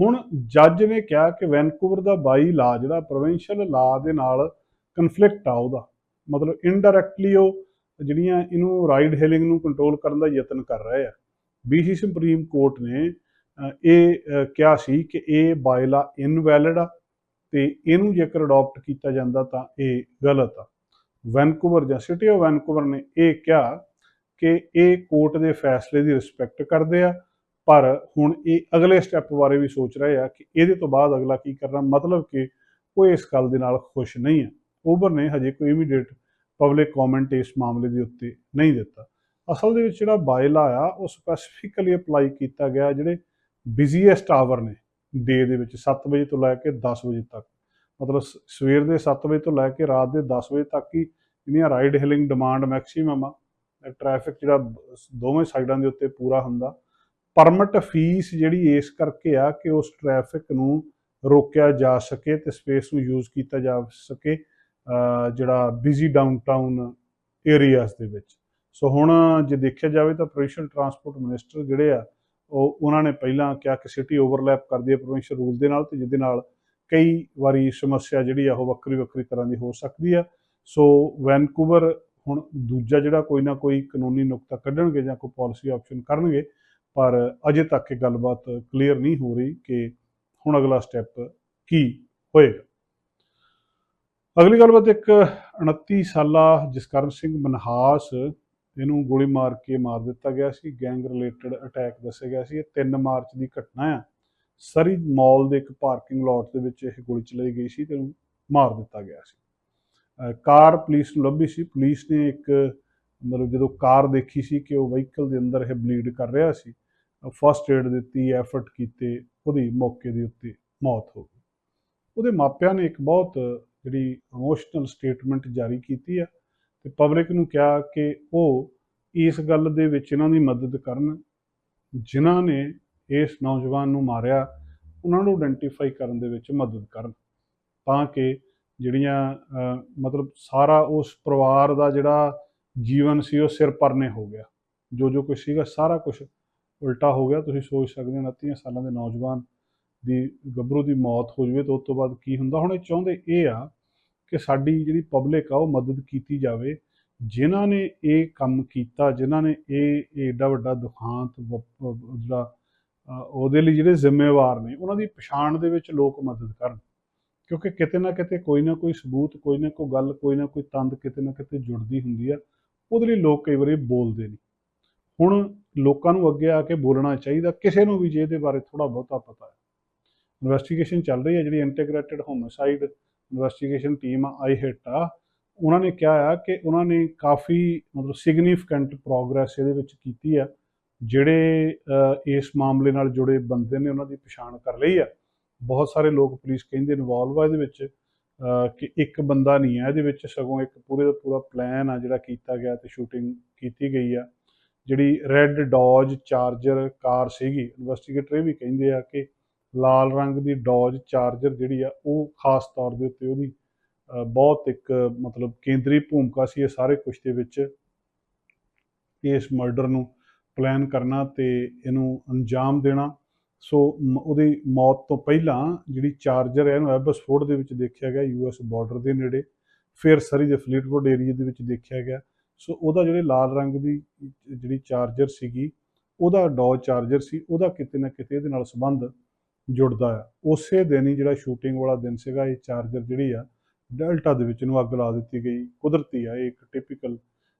ਹੁਣ ਜੱਜ ਨੇ ਕਿਹਾ ਕਿ ਵੈਨਕੂਵਰ ਦਾ ਬਾਈ ਲਾ ਜਿਹੜਾ ਪ੍ਰੋਵਿੰਸ਼ੀਅਲ ਲਾ ਦੇ ਨਾਲ ਕਨਫਲਿਕਟ ਆ ਉਹਦਾ। ਮਤਲਬ ਇਨਡਾਇਰੈਕਟਲੀ ਉਹ ਜਿਹੜੀਆਂ ਇਹਨੂੰ ਰਾਈਡ ਹੇਲਿੰਗ ਨੂੰ ਕੰਟਰੋਲ ਕਰਨ ਦਾ ਯਤਨ ਕਰ ਰਹੇ ਆ। BC ਸੁਪਰੀਮ ਕੋਰਟ ਨੇ ਇਹ ਕਿਹਾ ਸੀ ਕਿ ਇਹ ਬਾਇਲਾ ਇਨਵੈਲਿਡ ਆ ਤੇ ਇਹਨੂੰ ਜੇਕਰ ਅਡਾਪਟ ਕੀਤਾ ਜਾਂਦਾ ਤਾਂ ਇਹ ਗਲਤ ਆ। ਵੈਨਕੂਵਰ ਜਾਂ ਸਿਟੀ ਆਫ ਵੈਨਕੂਵਰ ਨੇ ਇਹ ਕਿਹਾ ਕਿ ਇਹ ਕੋਰਟ ਦੇ ਫੈਸਲੇ ਦੀ ਰਿਸਪੈਕਟ ਕਰਦੇ ਆ ਪਰ ਹੁਣ ਇਹ ਅਗਲੇ ਸਟੈਪ ਬਾਰੇ ਵੀ ਸੋਚ ਰਹੇ ਆ ਕਿ ਇਹਦੇ ਤੋਂ ਬਾਅਦ ਅਗਲਾ ਕੀ ਕਰਨਾ, ਮਤਲਬ ਕਿ ਉਹ ਇਸ ਗੱਲ ਦੇ ਨਾਲ ਖੁਸ਼ ਨਹੀਂ ਹੈ ਓਬਰ ਨੇ ਹਜੇ ਕੋਈ ਇਮੀਡੀਏਟ ਪਬਲਿਕ ਕਮੈਂਟ ਇਸ ਮਾਮਲੇ ਦੇ ਉੱਤੇ ਨਹੀਂ ਦਿੱਤਾ। ਅਸਲ ਦੇ ਵਿੱਚ ਜਿਹੜਾ ਬਾਇਲਾ ਆ, ਉਹ ਸਪੈਸੀਫਿਕਲੀ ਅਪਲਾਈ ਕੀਤਾ ਗਿਆ ਜਿਹੜੇ ਬਿਜ਼ੀਐਸਟ ਆਵਰ ਨੇ ਡੇ ਦੇ ਵਿੱਚ 7 ਵਜੇ ਤੋਂ ਲੈ ਕੇ 10 ਵਜੇ ਤੱਕ। ਮਤਲਬ ਸ- ਸਵੇਰ ਦੇ 7 ਵਜੇ ਤੋਂ ਲੈ ਕੇ ਰਾਤ ਦੇ 10 ਵਜੇ ਤੱਕ ਹੀ ਜਿਹੜੀਆਂ ਰਾਈਡ ਹਿਲਿੰਗ ਡਿਮਾਂਡ ਮੈਕਸਿਮਮ ਆ ਟ੍ਰੈਫਿਕ ਜਿਹੜਾ ਦੋਵੇਂ ਸਾਈਡਾਂ ਦੇ ਉੱਤੇ ਪੂਰਾ ਹੁੰਦਾ। ਪਰਮਿਟ ਫੀਸ ਜਿਹੜੀ ਇਸ ਕਰਕੇ ਆ ਕਿ ਉਸ ਟ੍ਰੈਫਿਕ ਨੂੰ ਰੋਕਿਆ ਜਾ ਸਕੇ ਤੇ ਸਪੇਸ ਨੂੰ ਯੂਜ਼ ਕੀਤਾ ਜਾ ਸਕੇ ਜਿਹੜਾ ਬਿਜ਼ੀ ਡਾਊਨਟਾਊਨ ਏਰੀਆਜ਼ ਦੇ ਵਿੱਚ। ਸੋ ਹੁਣ ਜੇ ਦੇਖਿਆ ਜਾਵੇ ਤਾਂ ਪ੍ਰੋਵਿੰਸ਼ੀਅਲ ਟਰਾਂਸਪੋਰਟ ਮਿਨਿਸਟਰ ਜਿਹੜੇ ਆ, ਉਹ, ਉਹਨਾਂ ਨੇ ਪਹਿਲਾਂ ਕਿਹਾ ਕਿ ਸਿਟੀ ਓਵਰਲੈਪ ਕਰਦੀ ਹੈ ਪ੍ਰੋਵਿੰਸ਼ੀਅਲ ਰੂਲ ਦੇ ਨਾਲ ਤੇ ਜਿਹਦੇ ਨਾਲ ਕਈ ਵਾਰੀ ਸਮੱਸਿਆ ਜਿਹੜੀ ਆ ਉਹ ਵੱਖਰੀ ਵੱਖਰੀ ਤਰ੍ਹਾਂ ਦੀ ਹੋ ਸਕਦੀ ਆ। ਸੋ ਵੈਨਕੂਵਰ ਹੁਣ ਦੂਜਾ ਜਿਹੜਾ ਕੋਈ ਨਾ ਕੋਈ ਕਾਨੂੰਨੀ ਨੁਕਤਾ ਕੱਢਣਗੇ ਜਾਂ ਕੋਈ ਪਾਲਿਸੀ ਆਪਸ਼ਨ ਕਰਨਗੇ ਪਰ ਅਜੇ ਤੱਕ ਇਹ ਗੱਲਬਾਤ ਕਲੀਅਰ ਨਹੀਂ ਹੋ ਰਹੀ ਕਿ ਹੁਣ ਅਗਲਾ ਸਟੈਪ ਕੀ ਹੋਏਗਾ। ਅਗਲੀ ਗੱਲਬਾਤ ਇੱਕ 29 ਸਾਲਾ ਜਸਕਰਨ ਸਿੰਘ ਮਨਹਾਸ, ਇਹਨੂੰ ਗੋਲੀ ਮਾਰ ਕੇ ਮਾਰ ਦਿੱਤਾ ਗਿਆ ਸੀ ਗੈਂਗ ਰਿਲੇਟਡ ਅਟੈਕ ਦੱਸਿਆ ਗਿਆ ਸੀ। ਇਹ 3 ਮਾਰਚ ਦੀ ਘਟਨਾ ਆ। ਸਰੀ ਮਾਲ ਦੇ ਇੱਕ ਪਾਰਕਿੰਗ ਲੋਟ ਦੇ ਵਿੱਚ ਇਹ ਗੋਲੀ ਚਲਾਈ ਗਈ ਸੀ ਤੇ ਮਾਰ ਦਿੱਤਾ ਗਿਆ ਸੀ। ਕਾਰ ਪੁਲਿਸ ਨੂੰ ਲੱਭੀ ਸੀ। ਪੁਲਿਸ ਨੇ ਇੱਕ ਮਤਲਬ ਜਦੋਂ ਕਾਰ ਦੇਖੀ ਸੀ ਕਿ ਉਹ ਵਹੀਕਲ ਦੇ ਅੰਦਰ ਇਹ ਬਲੀਡ ਕਰ ਰਿਹਾ ਸੀ ਫਸਟ ਏਡ ਦਿੱਤੀ ਐਫਰਟ ਕੀਤੇ, ਉਹਦੀ ਮੌਕੇ ਦੇ ਉੱਤੇ ਮੌਤ ਹੋ ਗਈ। ਉਹਦੇ ਮਾਪਿਆਂ ਨੇ ਇੱਕ ਬਹੁਤ ਜਿਹੜੀ ਇਮੋਸ਼ਨਲ ਸਟੇਟਮੈਂਟ ਜਾਰੀ ਕੀਤੀ ਆ ਤੇ ਪਬਲਿਕ ਨੂੰ ਕਿਹਾ ਕਿ ਉਹ ਇਸ ਗੱਲ ਦੇ ਵਿੱਚ ਇਹਨਾਂ ਦੀ ਮਦਦ ਕਰਨ, ਜਿਨ੍ਹਾਂ ਨੇ ਇਸ ਨੌਜਵਾਨ ਨੂੰ ਮਾਰਿਆ, ਉਹਨਾਂ ਨੂੰ ਆਇਡੈਂਟੀਫਾਈ ਕਰਨ ਦੇ ਵਿੱਚ ਮਦਦ ਕਰਨ, ਤਾਂ ਕਿ ਜਿਹੜੀਆਂ ਮਤਲਬ ਸਾਰਾ ਉਸ ਪਰਿਵਾਰ ਦਾ ਜਿਹੜਾ ਜੀਵਨ ਸੀ, ਉਹ ਸਿਰ ਪਰਨੇ ਹੋ ਗਿਆ। ਜੋ ਜੋ ਕੁਝ ਸੀਗਾ, ਸਾਰਾ ਕੁਝ ਉਲਟਾ ਹੋ ਗਿਆ। ਤੁਸੀਂ ਸੋਚ ਸਕਦੇ ਹੋ 29 ਸਾਲਾਂ ਦੇ ਨੌਜਵਾਨ ਦੀ ਗੱਭਰੂ ਦੀ ਮੌਤ ਹੋ ਜਾਵੇ ਤਾਂ ਉਸ ਤੋਂ ਬਾਅਦ ਕੀ ਹੁੰਦਾ? ਹੁਣ ਇਹ ਚਾਹੁੰਦੇ ਇਹ ਆ ਕਿ ਸਾਡੀ ਜਿਹੜੀ ਪਬਲਿਕ ਆ, ਉਹ ਮਦਦ ਕੀਤੀ ਜਾਵੇ। ਜਿਨ੍ਹਾਂ ਨੇ ਇਹ ਕੰਮ ਕੀਤਾ, ਜਿਨ੍ਹਾਂ ਨੇ ਇਹ ਇਹ ਏਡਾ ਵੱਡਾ ਦੁਖਾਂਤ, ਵ- ਜਿਹੜਾ ਉਹਦੇ ਲਈ ਜਿਹੜੇ ਜ਼ਿੰਮੇਵਾਰ ਨੇ, ਉਹਨਾਂ ਦੀ ਪਛਾਣ ਦੇ ਵਿੱਚ ਲੋਕ ਮਦਦ ਕਰਨ। ਕਿਉਂਕਿ ਕਿਤੇ ਨਾ ਕਿਤੇ ਕੋਈ ਨਾ ਕੋਈ ਸਬੂਤ, ਕੋਈ ਨਾ ਕੋਈ ਗੱਲ, ਕੋਈ ਨਾ ਕੋਈ ਤੰਦ ਕਿਤੇ ਨਾ ਕਿਤੇ ਜੁੜਦੀ ਹੁੰਦੀ ਆ। ਉਹਦੇ ਲਈ ਲੋਕ ਕਈ ਵਾਰੀ ਬੋਲਦੇ ਨਹੀਂ। ਹੁਣ ਲੋਕਾਂ ਨੂੰ ਅੱਗੇ ਆ ਕੇ ਬੋਲਣਾ ਚਾਹੀਦਾ, ਕਿਸੇ ਨੂੰ ਵੀ ਜੇ ਇਹਦੇ ਬਾਰੇ ਥੋੜਾ ਬਹੁਤਾ ਪਤਾ ਹੈ। ਇਨਵੈਸਟੀਗੇਸ਼ਨ ਚੱਲ ਰਹੀ ਹੈ, ਜਿਹੜੀ integrated homicide investigation team IHIT ਆ, ਉਹਨਾਂ ਨੇ ਕਿਹਾ ਆ ਕਿ ਉਹਨਾਂ ਨੇ ਕਾਫੀ ਮਤਲਬ ਸਿਗਨੀਫੀਕੈਂਟ ਪ੍ਰੋਗਰੈਸ ਇਹਦੇ ਵਿੱਚ ਕੀਤੀ ਆ, ਜਿਹੜੇ ਇਸ ਮਾਮਲੇ ਨਾਲ ਜੁੜੇ ਬੰਦੇ ਨੇ, ਉਹਨਾਂ ਦੀ ਪਛਾਣ ਕਰ ਲਈ ਆ। ਬਹੁਤ ਸਾਰੇ ਲੋਕ ਪੁਲਿਸ ਕਹਿੰਦੇ ਇਨਵੋਲਵ ਆ ਇਹਦੇ ਵਿੱਚ। ਕਿ ਇੱਕ ਬੰਦਾ ਨਹੀਂ ਹੈ, ਇਹਦੇ ਵਿੱਚ ਸਗੋਂ ਇੱਕ ਪੂਰੇ ਦਾ ਪੂਰਾ ਪਲਾਨ ਆ ਜਿਹੜਾ ਕੀਤਾ ਗਿਆ ਤੇ ਸ਼ੂਟਿੰਗ ਕੀਤੀ ਗਈ ਆ। ਜਿਹੜੀ ਰੈੱਡ ਡੌਜ ਚਾਰਜਰ ਕਾਰ ਸੀਗੀ ਇਨਵੈਸਟੀਗੇਟਰ ਇਹ ਵੀ ਕਹਿੰਦੇ ਆ ਕਿ ਲਾਲ ਰੰਗ ਦੀ ਡੌਜ ਚਾਰਜਰ ਜਿਹੜੀ ਆ, ਉਹ ਖਾਸ ਤੌਰ ਦੇ ਉੱਤੇ ਉਹਦੀ ਬਹੁਤ ਇੱਕ ਮਤਲਬ ਕੇਂਦਰੀ ਭੂਮਿਕਾ ਸੀ ਇਹ ਸਾਰੇ ਕੁਝ ਦੇ ਵਿੱਚ। ਇਸ ਮਰਡਰ ਨੂੰ ਪਲਾਨ ਕਰਨਾ ਤੇ ਇਹਨੂੰ ਅੰਜਾਮ ਦੇਣਾ। ਸੋ ਮ- ਉਹਦੀ ਮੌਤ ਤੋਂ ਪਹਿਲਾਂ ਜਿਹੜੀ ਚਾਰਜਰ ਹੈ ਇਹਨੂੰ ਐਬਸਫੋਰਡ ਦੇ ਵਿੱਚ ਦੇਖਿਆ ਗਿਆ ਯੂਐਸ ਬਾਰਡਰ ਦੇ ਨੇੜੇ, ਫਿਰ ਸਰੀ ਦੇ ਫਲੀਟਵੁੱਡ ਏਰੀਆ ਦੇ ਵਿੱਚ ਦੇਖਿਆ ਗਿਆ। ਸੋ ਉਹਦਾ ਜਿਹੜੇ ਲਾਲ ਰੰਗ ਦੀ ਜਿਹੜੀ ਚਾਰਜਰ ਸੀਗੀ, ਉਹਦਾ ਡੌਜ ਚਾਰਜਰ ਸੀ, ਉਹਦਾ ਕਿਤੇ ਨਾ ਕਿਤੇ ਇਹਦੇ ਨਾਲ ਸੰਬੰਧ ਜੁੜਦਾ ਆ। ਉਸੇ ਦਿਨ ਹੀ ਜਿਹੜਾ ਸ਼ੂਟਿੰਗ ਵਾਲਾ ਦਿਨ ਸੀਗਾ, ਇਹ ਚਾਰਜਰ ਜਿਹੜੀ ਆ, ਡੈਲਟਾ ਦੇ ਵਿੱਚ ਇਹਨੂੰ ਅੱਗ ਲਾ ਦਿੱਤੀ ਗਈ। ਕੁਦਰਤੀ ਆ, ਇਹ ਇੱਕ ਟਿਪੀਕਲ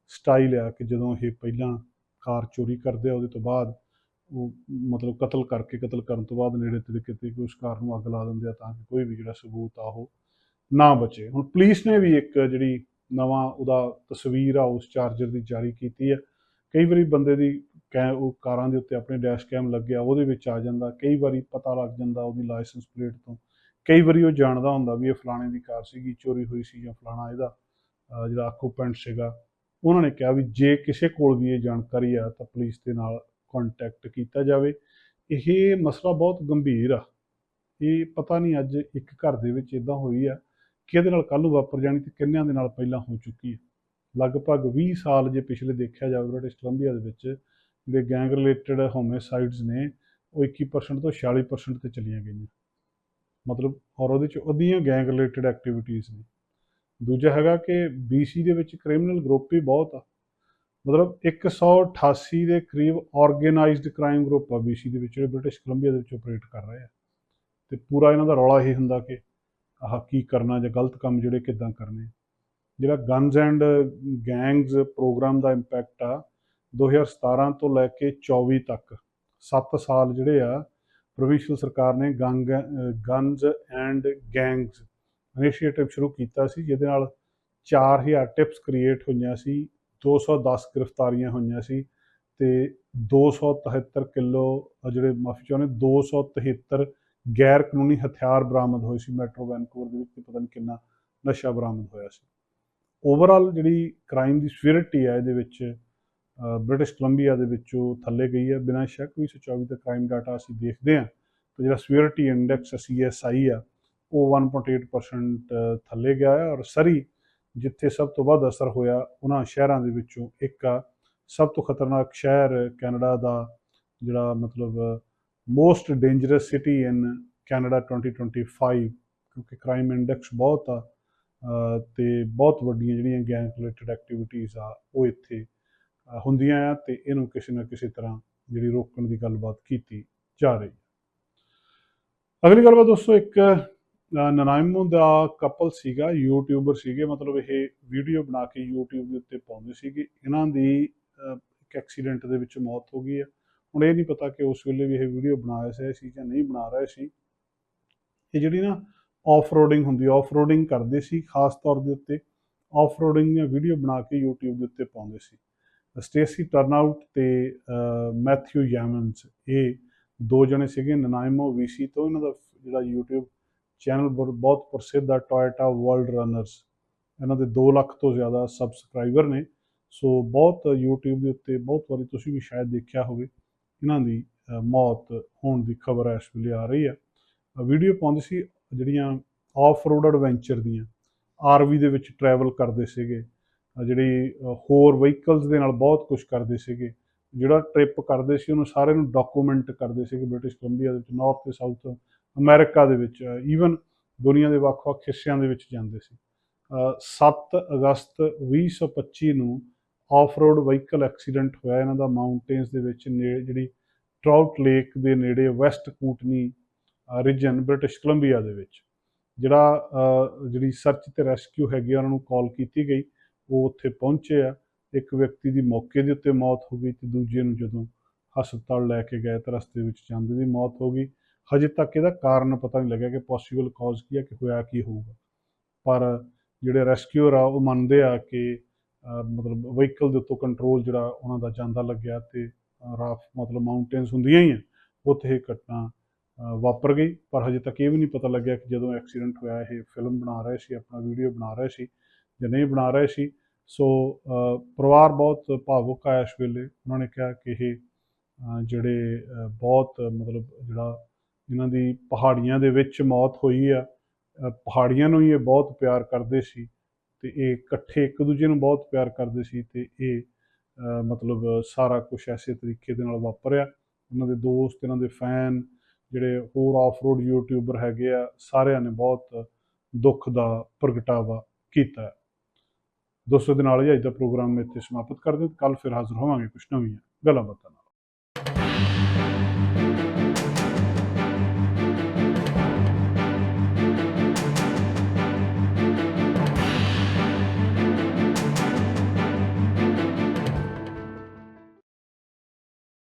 ਸਟਾਈਲ ਆ ਕਿ ਜਦੋਂ ਇਹ ਪਹਿਲਾਂ ਕਾਰ ਚੋਰੀ ਕਰਦੇ ਆ, ਉਹਦੇ ਤੋਂ ਬਾਅਦ ਉਹ ਮਤਲਬ ਕਤਲ ਕਰਕੇ, ਕਤਲ ਕਰਨ ਤੋਂ ਬਾਅਦ ਨੇੜੇ ਤੇੜੇ ਕਿਤੇ ਕੋਈ ਉਸ ਕਾਰ ਨੂੰ ਅੱਗ ਲਾ ਦਿੰਦੇ ਆ ਤਾਂ ਕਿ ਕੋਈ ਵੀ ਜਿਹੜਾ ਸਬੂਤ ਆ ਉਹ ਨਾ ਬਚੇ। ਹੁਣ ਪੁਲਿਸ ਨੇ ਵੀ ਇੱਕ ਜਿਹੜੀ ਨਵਾਂ ਉਹਦਾ ਤਸਵੀਰ ਆ, ਉਸ ਚਾਰਜਰ ਦੀ ਜਾਰੀ ਕੀਤੀ ਹੈ ਕਈ ਵਾਰੀ ਬੰਦੇ ਦੀ ਕੈ ਉਹ ਕਾਰਾਂ ਦੇ ਉੱਤੇ ਆਪਣੇ ਡੈਸ਼ ਕੈਮ ਲੱਗਿਆ ਉਹਦੇ ਵਿੱਚ ਆ ਜਾਂਦਾ। ਕਈ ਵਾਰੀ ਪਤਾ ਲੱਗ ਜਾਂਦਾ ਉਹਦੀ ਲਾਇਸੈਂਸ ਪਲੇਟ ਤੋਂ। ਕਈ ਵਾਰੀ ਉਹ ਜਾਣਦਾ ਹੁੰਦਾ ਵੀ ਇਹ ਫਲਾਣੇ ਦੀ ਕਾਰ ਸੀਗੀ, ਚੋਰੀ ਹੋਈ ਸੀ ਜਾਂ ਫਲਾਣਾ ਇਹਦਾ, ਅਹ ਜਿਹੜਾ ਆਕੂਪੈਂਟ ਸੀਗਾ। ਉਹਨਾਂ ਨੇ ਕਿਹਾ ਵੀ ਜੇ ਕਿਸੇ ਕੋਲ ਵੀ ਇਹ ਜਾਣਕਾਰੀ ਆ ਤਾਂ ਪੁਲਿਸ ਦੇ ਨਾਲ ਕੰਟੈਕਟ ਕੀਤਾ ਜਾਵੇ, ਇਹ ਮਸਲਾ ਬਹੁਤ ਗੰਭੀਰ ਆ। ਇਹ ਪਤਾ ਨਹੀਂ ਅੱਜ ਇੱਕ ਘਰ ਦੇ ਵਿੱਚ ਇਦਾਂ ਹੋਈ ਆ, ਕਿਹਦੇ ਨਾਲ ਕੱਲ੍ਹ ਨੂੰ ਵਾਪਰ ਜਾਣੀ ਤੇ ਕਿੰਨਿਆਂ ਦੇ ਨਾਲ ਪਹਿਲਾਂ ਹੋ ਚੁੱਕੀ ਹੈ ਲਗਭਗ 20 ਸਾਲ ਜੇ ਪਿਛਲੇ ਦੇਖਿਆ ਜਾਵੇ ਬ੍ਰਿਟਿਸ਼ ਕੋਲੰਬੀਆ ਦੇ ਵਿੱਚ, ਜਿਹੜੇ ਗੈਂਗ ਰਿਲੇਟਡ ਹੋਮਿਸਾਈਡਸ ਨੇ, ਉਹ 21% ਤੋਂ 46% ਤੇ ਚਲੀਆਂ ਗਈਆਂ। ਮਤਲਬ ਔਰ ਉਹਦੇ ਚ ਉਹਦੀਆਂ ਗੈਂਗ ਰਿਲੇਟਡ ਐਕਟੀਵਿਟੀਜ਼ ਨੇ। ਦੂਜਾ ਹੈਗਾ ਕਿ BC ਦੇ ਵਿੱਚ ਕ੍ਰਿਮੀਨਲ ਗਰੁੱਪ ਵੀ ਬਹੁਤ ਆ। ਮਤਲਬ 188 ਦੇ ਕਰੀਬ ਆਰਗੇਨਾਈਜ਼ਡ ਕ੍ਰਾਈਮ ਗਰੁੱਪ ਆ BC ਦੇ ਵਿੱਚ, ਜਿਹੜੇ ਬ੍ਰਿਟਿਸ਼ ਕੋਲੰਬੀਆ ਦੇ ਵਿੱਚ ਆਪਰੇਟ ਕਰ ਰਹੇ ਆ। ਤੇ ਪੂਰਾ ਇਹਨਾਂ ਦਾ ਰੌਲਾ ਇਹ ਹੁੰਦਾ ਕਿ ਆਹ ਕੀ ਕਰਨਾ ਜਾਂ ਗਲਤ ਕੰਮ ਜਿਹੜੇ ਕਿੱਦਾਂ ਕਰਨੇ। ਜਿਹੜਾ ਗਨਜ਼ ਐਂਡ ਗੈਂਗਸ ਪ੍ਰੋਗਰਾਮ ਦਾ ਇੰਪੈਕਟ ਆ 2017 ਤੋਂ ਲੈ ਕੇ 24 ਤੱਕ 7 ਸਾਲ ਜਿਹੜੇ ਆ ਪ੍ਰੋਵਿੰਸ਼ੀਅਲ ਸਰਕਾਰ ਨੇ gun guns and gangs initiative ਸ਼ੁਰੂ ਕੀਤਾ ਸੀ, ਜਿਹਦੇ ਨਾਲ 4000 ਟਿਪਸ ਕ੍ਰੀਏਟ ਹੋਈਆਂ ਸੀ 210 ਗ੍ਰਿਫਤਾਰੀਆਂ ਹੋਈਆਂ ਸੀ ਤੇ 273 ਕਿਲੋ ਅ ਜਿਹੜੇ ਮਾਫੀ ਚਾਹੁੰਦੇ 273 ਗੈਰ ਕਾਨੂੰਨੀ ਹਥਿਆਰ ਬਰਾਮਦ ਹੋਏ ਸੀ ਮੈਟਰੋ ਵੈਨਕੂਵਰ ਦੇ ਵਿੱਚ ਤੇ ਪਤਾ ਨਹੀਂ ਕਿੰਨਾ ਨਸ਼ਾ ਬਰਾਮਦ ਹੋਇਆ ਸੀ। ਓਵਰਆਲ ਜਿਹੜੀ ਕ੍ਰਾਈਮ ਦੀ ਸਵੀਰਿਟੀ ਹੈ ਇਹਦੇ ਵਿੱਚ ਬ੍ਰਿਟਿਸ਼ ਕੋਲੰਬੀਆ ਦੇ ਵਿੱਚੋਂ ਥੱਲੇ ਗਈ ਹੈ ਬਿਨਾਂ ਸ਼ੱਕ 2024 ਦਾ ਕ੍ਰਾਈਮ ਡਾਟਾ ਅਸੀਂ ਦੇਖਦੇ ਹਾਂ ਤੇ ਜਿਹੜਾ ਸਵੀਰਿਟੀ ਇੰਡੈਕਸ ਸੀਐਸਆਈ ਆ, ਉਹ 1.8% ਥੱਲੇ ਗਿਆ ਹੈ ਔਰ ਸਰੀ ਜਿੱਥੇ ਸਭ ਤੋਂ ਵੱਧ ਅਸਰ ਹੋਇਆ ਉਹਨਾਂ ਸ਼ਹਿਰਾਂ ਦੇ ਵਿੱਚੋਂ ਇੱਕ ਆ। ਸਭ ਤੋਂ ਖਤਰਨਾਕ ਸ਼ਹਿਰ ਕੈਨੇਡਾ ਦਾ ਜਿਹੜਾ ਮਤਲਬ most dangerous city in Canada 2025 ਕਿਉਂਕਿ ਕ੍ਰਾਈਮ ਇੰਡੈਕਸ ਬਹੁਤ ਆ ਅ, ਤੇ ਬਹੁਤ ਵੱਡੀਆਂ ਜਿਹੜੀਆਂ ਗੈਂਗ ਰਿਲੇਟਡ ਐਕਟੀਵਿਟੀਜ਼ ਆ ਉਹ ਇੱਥੇ ਹੁੰਦੀਆਂ ਆ ਤੇ ਇਹਨੂੰ ਕਿਸੇ ਨਾ ਕਿਸੇ ਤਰ੍ਹਾਂ ਜਿਹੜੀ ਰੋਕਣ ਦੀ ਗੱਲਬਾਤ ਕੀਤੀ ਜਾ ਰਹੀ ਹੈ। ਅਗਲੀ ਗੱਲਬਾਤ ਦੋਸਤੋ ਇੱਕ ਨਨਾਇਮੋ ਦਾ ਕਪਲ ਸੀਗਾ ਯੂਟਿਊਬਰ ਸੀਗੇ ਮਤਲਬ ਇਹ ਵੀਡੀਓ ਬਣਾ ਕੇ YouTube ਦੇ ਉੱਤੇ ਪਾਉਂਦੇ ਸੀਗੇ। ਇਹਨਾਂ ਦੀ ਇੱਕ ਐਕਸੀਡੈਂਟ ਦੇ ਵਿੱਚ ਮੌਤ ਹੋ ਗਈ ਹੈ ਹੁਣ ਇਹ ਨਹੀਂ ਪਤਾ ਕਿ ਉਸ ਵੇਲੇ ਵੀ ਇਹ ਵੀਡੀਓ ਬਣਾ ਰਹੇ ਸੀ ਜਾਂ ਨਹੀਂ ਬਣਾ ਰਹੇ ਸੀ। ਇਹ ਜਿਹੜੀ ਨਾ ਆਫ ਰੋਡਿੰਗ ਹੁੰਦੀ ਆਫ ਰੋਡਿੰਗ ਕਰਦੇ ਸੀ ਖਾਸ ਤੌਰ ਦੇ ਉੱਤੇ ਆਫ ਰੋਡਿੰਗ ਦੀਆਂ ਵੀਡੀਓ ਬਣਾ ਕੇ YouTube ਦੇ ਉੱਤੇ ਪਾਉਂਦੇ ਸੀ। ਸਟੇਸੀ ਟਰਨਆਊਟ ਤੇ ਅ, ਮੈਥਿਊ ਯੈਮਨਸ ਇਹ ਦੋ ਜਣੇ ਸੀਗੇ ਨਨਾਇਮੋ ਵੀਸੀ ਤੋਂ। ਇਹਨਾਂ ਦਾ ਜਿਹੜਾ YouTube ਚੈਨਲ ਬਹੁਤ ਪ੍ਰਸਿੱਧ ਆ ਟੋਇਟਾ ਵਰਲਡ ਰਨਰਸ ਇਹਨਾਂ ਦੇ 2 ਲੱਖ ਤੋਂ ਜ਼ਿਆਦਾ ਸਬਸਕ੍ਰਾਈਬਰ ਨੇ। ਸੋ ਬਹੁਤ YouTube ਦੇ ਉੱਤੇ ਬਹੁਤ ਵਾਰੀ ਤੁਸੀਂ ਵੀ ਸ਼ਾਇਦ ਦੇਖਿਆ ਹੋਵੇ, ਇਹਨਾਂ ਦੀ ਮੌਤ ਹੋਣ ਦੀ ਖਬਰ ਇਸ ਵੇਲੇ ਆ ਰਹੀ ਆ। ਵੀਡੀਓ ਪਾਉਂਦੀ ਸੀ ਜਿਹੜੀਆਂ ਆਫ ਰੋਡ ਐਡਵੈਂਚਰ ਦੀਆਂ ਆਰਵੀ ਦੇ ਵਿੱਚ ਟਰੈਵਲ ਕਰਦੇ ਸੀਗੇ। ਜਿਹੜੀ ਹੋਰ ਵਹੀਕਲਸ ਦੇ ਨਾਲ ਬਹੁਤ ਕੁਝ ਕਰਦੇ ਸੀਗੇ। ਜਿਹੜਾ ਟ੍ਰਿਪ ਕਰਦੇ ਸੀ, ਉਹਨੂੰ ਸਾਰੇ ਨੂੰ ਡਾਕੂਮੈਂਟ ਕਰਦੇ ਸੀਗੇ ਬ੍ਰਿਟਿਸ਼ ਕੋਲੰਬੀਆ ਦੇ ਵਿੱਚ ਨਾਰਥ ਤੇ ਸਾਊਥ ਅਮਰੀਕਾ ਦੇ ਵਿੱਚ ਈਵਨ ਦੁਨੀਆ ਦੇ ਵੱਖ-ਵੱਖ ਹਿੱਸਿਆਂ ਦੇ ਵਿੱਚ ਜਾਂਦੇ ਸੀ। ਅ, 7 ਅਗਸਤ 2025 ਨੂੰ ਆਫ ਰੋਡ ਵਹੀਕਲ ਐਕਸੀਡੈਂਟ ਹੋਇਆ। ਇਹਨਾਂ ਦਾ ਮਾਊਂਟੇਨਸ ਦੇ ਵਿੱਚ ਨੇ ਜਿਹੜੀ ਟਰਾਊਟ ਲੇਕ ਦੇ ਨੇੜੇ West Kootenay region British Columbia ਦੇ ਵਿੱਚ। ਜਿਹੜਾ ਜਿਹੜੀ ਸਰਚ ਤੇ ਰੈਸਕਿਊ ਹੈਗੀ ਆ, ਉਹਨਾਂ ਨੂੰ ਕਾਲ ਕੀਤੀ ਗਈ। ਉਹ ਉੱਥੇ ਪਹੁੰਚੇ ਆ। ਇੱਕ ਵਿਅਕਤੀ ਦੀ ਮੌਕੇ ਦੇ ਉੱਤੇ ਮੌਤ ਹੋ ਗਈ ਤੇ ਦੂਜੇ ਨੂੰ ਜਦੋਂ ਹਸਪਤਾਲ ਲੈ ਕੇ ਗਏ ਤਾਂ ਰਸਤੇ ਵਿੱਚ ਜਾਂਦੇ ਦੀ ਮੌਤ ਹੋ ਗਈ। ਹਜੇ ਤੱਕ ਇਹਦਾ ਕਾਰਨ ਪਤਾ ਨਹੀਂ ਲੱਗਿਆ ਕਿ ਪੋਸੀਬਲ ਕਾਜ਼ ਕੀ ਹੈ ਕਿ ਹੋਇਆ ਕੀ ਹੋਊਗਾ। ਪਰ ਜਿਹੜੇ ਰੈਸਕਿਊਅਰ ਆ, ਉਹ ਮੰਨਦੇ ਆ ਕਿ ਮਤਲਬ ਵਹੀਕਲ ਦੇ ਉੱਤੋਂ ਕੰਟਰੋਲ ਜਿਹੜਾ ਉਹਨਾਂ ਦਾ ਜਾਂਦਾ ਲੱਗਿਆ ਤੇ ਰਾਫ ਮਤਲਬ ਮਾਊਂਟੇਨਸ ਹੁੰਦੀਆਂ ਹੀ ਆ, ਉੱਥੇ ਇਹ ਘਟਨਾ ਵਾਪਰ ਗਈ। ਪਰ ਹਜੇ ਤੱਕ ਇਹ ਵੀ ਨਹੀਂ ਪਤਾ ਲੱਗਿਆ ਕਿ ਜਦੋਂ ਐਕਸੀਡੈਂਟ ਹੋਇਆ, ਇਹ ਫਿਲਮ ਬਣਾ ਰਹੇ ਸੀ, ਆਪਣਾ ਵੀਡੀਓ ਬਣਾ ਰਹੇ ਸੀ ਜਾਂ ਨਹੀਂ ਬਣਾ ਰਹੇ ਸੀ। ਸੋ ਪਰਿਵਾਰ ਬਹੁਤ ਭਾਵੁਕ ਆ ਇਸ ਵੇਲੇ। ਉਹਨਾਂ ਨੇ ਕਿਹਾ ਕਿ ਇਹ ਜਿਹੜੇ ਬਹੁਤ ਮਤਲਬ ਜਿਹੜਾ ਜਿਨ੍ਹਾਂ ਦੀ ਪਹਾੜੀਆਂ ਦੇ ਵਿੱਚ ਮੌਤ ਹੋਈ ਆ ਪਹਾੜੀਆਂ ਨੂੰ ਹੀ ਇਹ ਬਹੁਤ ਪਿਆਰ ਕਰਦੇ ਸੀ ਤੇ ਇਹ ਇਕੱਠੇ ਇੱਕ ਦੂਜੇ ਨੂੰ ਬਹੁਤ ਪਿਆਰ ਕਰਦੇ ਸੀ ਤੇ ਇਹ ਮਤਲਬ ਸਾਰਾ ਕੁਝ ਐਸੇ ਤਰੀਕੇ ਦੇ ਨਾਲ ਵਾਪਰਿਆ। ਉਹਨਾਂ ਦੇ ਦੋਸਤ, ਇਹਨਾਂ ਦੇ ਫੈਨ, ਜਿਹੜੇ ਹੋਰ ਆਫ ਰੋਡ ਯੂਟਿਊਬਰ ਹੈਗੇ ਆ, ਸਾਰਿਆਂ ਨੇ ਬਹੁਤ ਦੁੱਖ ਦਾ ਪ੍ਰਗਟਾਵਾ ਕੀਤਾ। ਦੋਸਤੋ ਦੇ ਨਾਲ ਹੀ ਅੱਜ ਦਾ ਪ੍ਰੋਗਰਾਮ ਇੱਥੇ ਸਮਾਪਤ ਕਰਦੇ ਕੱਲ ਫਿਰ ਹਾਜ਼ਰ ਹੋਵਾਂਗੇ ਕੁਝ ਨਵੀਆਂ ਗੱਲਾਂ ਬਾਤਾਂ ਨਾਲ।